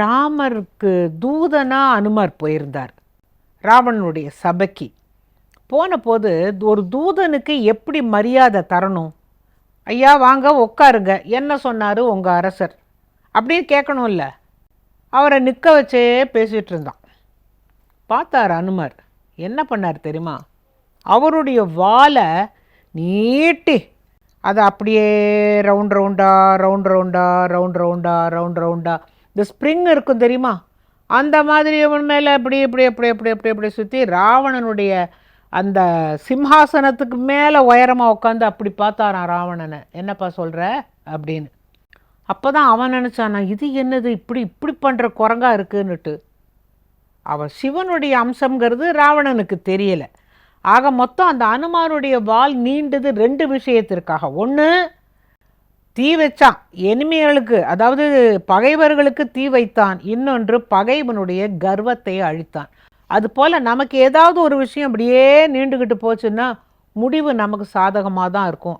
ராமருக்கு தூதனாக அனுமர் போயிருந்தார் ராவணனுடைய சபைக்கு. போன போது ஒரு தூதனுக்கு எப்படி மரியாதை தரணும்? ஐயா வாங்க உட்காருங்க என்ன சொன்னார் உங்கள் அரசர்? அப்படின்னு கேட்கணும்ல. அவரை நிற்க வச்சே பேசிகிட்டு இருந்தான். பார்த்தார் அனுமர். என்ன பண்ணார் தெரியுமா? அவருடைய வாலை நீட்டி அதை அப்படியே ரவுண்ட் ரவுண்டா ரவுண்ட் ரவுண்டா ரவுண்ட் ரவுண்டா ரவுண்ட் ரவுண்டா இந்த ஸ்ப்ரிங் இருக்கும் தெரியுமா? அந்த மாதிரி இவன் மேலே இப்படி இப்படி இப்படி இப்படி இப்படி இப்படி சுற்றி ராவணனுடைய அந்த சிம்ஹாசனத்துக்கு மேலே உயரமாக உட்காந்து அப்படி பார்த்தாரான் ராவணனை. என்னப்பா சொல்கிற அப்படின்னு. அப்போ தான் அவன் நினச்சானா இது என்னது? இப்படி இப்படி பண்ணுற குரங்காக இருக்குன்னுட்டு. அவன் சிவனுடைய அம்சங்கிறது ராவணனுக்கு தெரியலை. ஆக மொத்தம் அந்த அனுமானுடைய வால் நீண்டது ரெண்டு விஷயத்திற்காக. ஒன்று தீ வச்சான். எனிமியர்களுக்கு அதாவது பகைவர்களுக்கு தீ வைத்தான். இன்னொன்று பகைவனுடைய கர்வத்தை அழித்தான். அதுபோல் நமக்கு ஏதாவது ஒரு விஷயம் அப்படியே நீண்டுக்கிட்டு போச்சுன்னா முடிவு நமக்கு சாதகமாக தான் இருக்கும்.